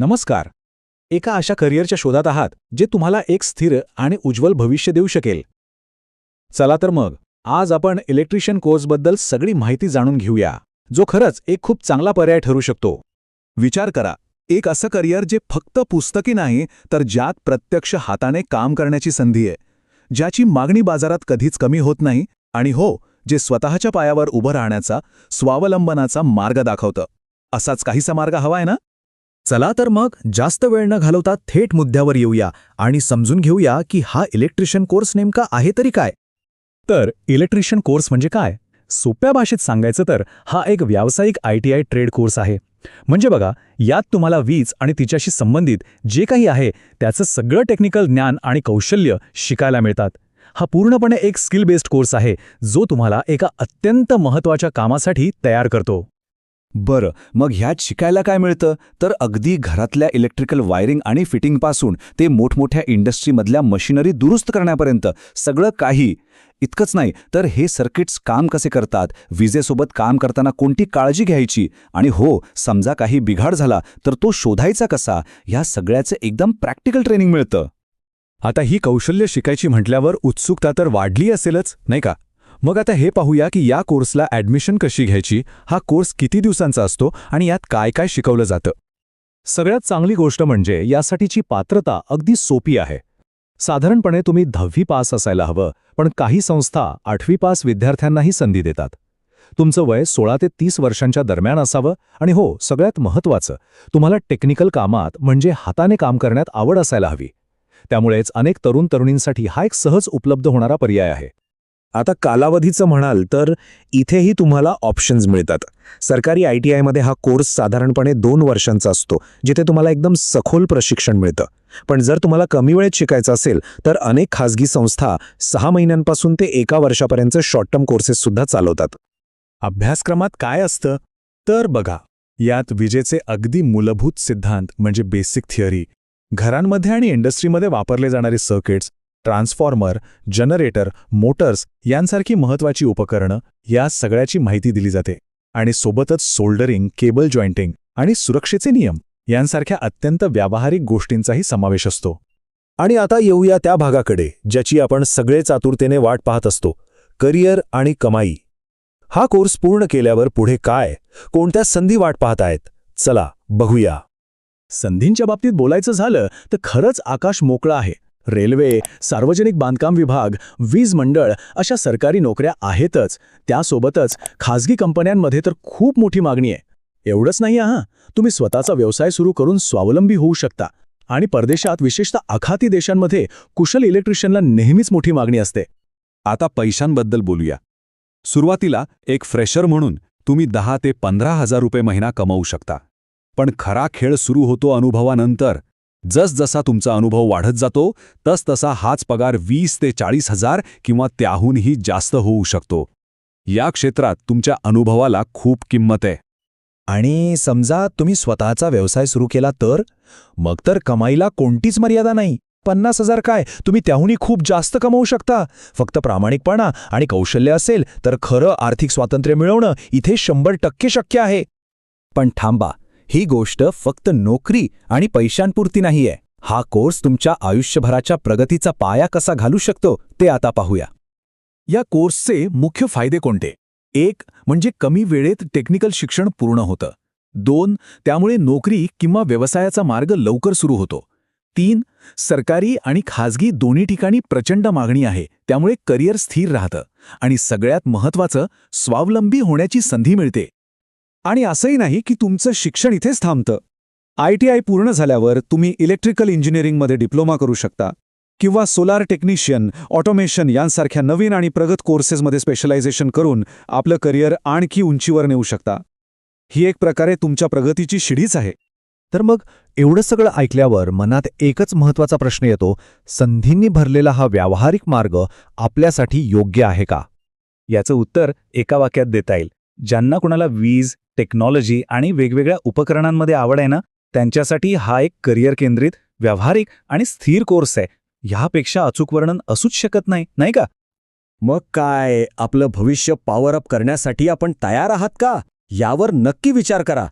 नमस्कार. एका अशा करिअरच्या शोधात आहात जे तुम्हाला एक स्थिर आणि उज्ज्वल भविष्य देऊ शकेल. चला तर मग आज आपण इलेक्ट्रिशियन कोर्सबद्दल सगळी माहिती जाणून घेऊया जो खरंच एक खूप चांगला पर्याय ठरू शकतो. विचार करा एक असं करिअर जे फक्त पुस्तकी नाही तर ज्यात प्रत्यक्ष हाताने काम करण्याची संधी आहे ज्याची मागणी बाजारात कधीच कमी होत नाही आणि हो जे स्वतःच्या पायावर उभं राहण्याचा स्वावलंबनाचा मार्ग दाखवतं. असाच काहीसा मार्ग हवाय ना? चला तर मग जास्त वेळ न घालवता थेट मुद्द्यावर येऊया आणि समजून घेऊया की हा इलेक्ट्रिशियन कोर्स नेमका आहे तरी काय. तर इलेक्ट्रिशियन कोर्स म्हणजे काय? सोप्या भाषेत सांगायचं तर हा एक व्यावसायिक I T I trade course आहे. म्हणजे बघा यात तुम्हाला वीज आणि तिच्याशी संबंधित जे काही आहे त्याचं सगळं टेक्निकल ज्ञान आणि कौशल्य शिकायला मिळतात. हा पूर्णपणे एक स्किल बेस्ड कोर्स आहे जो तुम्हाला एका अत्यंत महत्त्वाच्या कामासाठी तयार करतो. बरं मग ह्यात शिकायला काय मिळतं? तर अगदी घरातल्या इलेक्ट्रिकल वायरिंग आणि फिटिंगपासून ते मोठमोठ्या इंडस्ट्रीमधल्या मशिनरी दुरुस्त करण्यापर्यंत सगळं काही. इतकंच नाही तर हे सर्किट्स काम कसे करतात? विजेसोबत काम करताना कोणती काळजी घ्यायची? आणि हो समजा काही बिघाड झाला तर तो शोधायचा कसा? ह्या सगळ्याचं एकदम प्रॅक्टिकल ट्रेनिंग मिळतं. आता ही कौशल्य शिकायची म्हटल्यावर उत्सुकता तर वाढली असेलच नाही का? मग आता हे पाहूया की या कोर्सला ॲडमिशन कशी घ्यायची हा कोर्स किती दिवसांचा असतो आणि यात काय काय शिकवलं जातं? सगळ्यात चांगली गोष्ट म्हणजे यासाठीची पात्रता अगदी सोपी आहे. साधारणपणे तुम्ही दहावी पास असायला हवं पण काही संस्था आठवी पास विद्यार्थ्यांनाही संधी देतात. तुमचं वय सोळा ते तीस वर्षांच्या दरम्यान असावं आणि हो सगळ्यात महत्त्वाचं तुम्हाला टेक्निकल कामात म्हणजे हाताने काम करण्यात आवड असायला हवी. त्यामुळेच अनेक तरुण तरुणींसाठी हा एक सहज उपलब्ध होणारा पर्याय आहे. आता कालावधीचं म्हणाल तर इथेही तुम्हाला ऑप्शन्स मिळतात. सरकारी आय टी आयमध्ये हा कोर्स साधारणपणे दोन वर्षांचा असतो जिथे तुम्हाला एकदम सखोल प्रशिक्षण मिळतं. पण जर तुम्हाला कमी वेळेत शिकायचं असेल तर अनेक खासगी संस्था सहा महिन्यांपासून ते एका वर्षापर्यंत शॉर्ट टर्म कोर्सेससुद्धा चालवतात. अभ्यासक्रमात काय असतं? तर बघा यात विजेचे अगदी मूलभूत सिद्धांत म्हणजे बेसिक थिअरी घरांमध्ये आणि इंडस्ट्रीमध्ये वापरले जाणारे सर्किट्स ट्रान्सफॉर्मर जनरेटर मोटर्स यांसारखी महत्वाची उपकरणं या सगळ्याची माहिती दिली जाते. आणि सोबतच सोल्डरिंग केबल जॉईंटिंग आणि सुरक्षेचे नियम यांसारख्या अत्यंत व्यावहारिक गोष्टींचाही समावेश असतो. आणि आता येऊया त्या भागाकडे ज्याची आपण सगळेच आतुरतेने वाट पाहत असतो करिअर आणि कमाई. हा कोर्स पूर्ण केल्यावर पुढे काय कोणत्या संधी वाट पाहतायत चला बघूया. संधींच्या बाबतीत बोलायचं झालं तर खरंच आकाश मोकळं आहे. रेल्वे सार्वजनिक बांधकाम विभाग वीज मंडळ अशा सरकारी नोकऱ्या आहेतच. त्यासोबतच खाजगी कंपन्यांमध्ये तर खूप मोठी मागणी आहे. एवढंच नाही आहा तुम्ही स्वतःचा व्यवसाय सुरू करून स्वावलंबी होऊ शकता. आणि परदेशात विशेषतः आखाती देशांमध्ये कुशल इलेक्ट्रिशियनला नेहमीच मोठी मागणी असते. आता पैशांबद्दल बोलूया. सुरुवातीला एक फ्रेशर म्हणून तुम्ही दहा ते पंधरा हजार रुपये महिना कमवू शकता. पण खरा खेळ सुरू होतो अनुभवानंतर जसजसा तुमचा अनुभव वाढत जातो तसतसा हाच पगार वीस ते चाळीस हजार किंवा त्याहूनही जास्त होऊ शकतो. या क्षेत्रात तुमच्या अनुभवाला खूप किंमत आहे. आणि समजा तुम्ही स्वतःचा व्यवसाय सुरू केला तर? मग तर कमाईला कोणतीच मर्यादा नाही. पन्नास हजार काय? तुम्ही त्याहूनही खूप जास्त कमवू शकता. फक्त प्रामाणिकपणा आणि कौशल्य असेल तर खरं आर्थिक स्वातंत्र्य मिळवणं इथे शंभर टक्के शक्य आहे. पण थांबा ही गोष्ट फक्त नोकरी आणि पैशांपुरती नाहीये. हा कोर्स तुमच्या आयुष्यभराच्या प्रगतीचा पाया कसा घालू शकतो ते आता पाहूया. या कोर्सचे मुख्य फायदे कोणते? एक म्हणजे कमी वेळेत टेक्निकल शिक्षण पूर्ण होतं. दोन त्यामुळे नोकरी किंवा व्यवसायाचा मार्ग लवकर सुरू होतो. तीन सरकारी आणि खाजगी दोन्ही ठिकाणी प्रचंड मागणी आहे त्यामुळे करिअर स्थिर राहतं आणि सगळ्यात महत्त्वाचं स्वावलंबी होण्याची संधी मिळते. आणि असंही नाही की तुमचं शिक्षण इथेच थांबतं. आय टी आय पूर्ण झाल्यावर तुम्ही इलेक्ट्रिकल इंजिनिअरिंगमध्ये डिप्लोमा करू शकता किंवा सोलार टेक्निशियन ऑटोमेशन यांसारख्या नवीन आणि प्रगत कोर्सेसमध्ये स्पेशलायझेशन करून आपलं करिअर आणखी उंचीवर नेऊ शकता. ही एक प्रकारे तुमच्या प्रगतीची शिडीच आहे. तर मग एवढं सगळं ऐकल्यावर मनात एकच महत्त्वाचा प्रश्न येतो संधींनी भरलेला हा व्यावहारिक मार्ग आपल्यासाठी योग्य आहे का? याचं उत्तर एका वाक्यात देता येईल. ज्यांना कुणाला वीज टेक्नॉलॉजी आणि वेगवेगळ्या उपकरणांमध्ये आवड आहे ना त्यांच्यासाठी हा एक करिअर केंद्रित व्यावहारिक आणि स्थिर कोर्स आहे. ह्यापेक्षा अचूक वर्णन असूच शकत नाही नाही का? मग काय? आपलं भविष्य पॉवर अप करण्यासाठी आपण तयार आहात का? यावर नक्की विचार करा.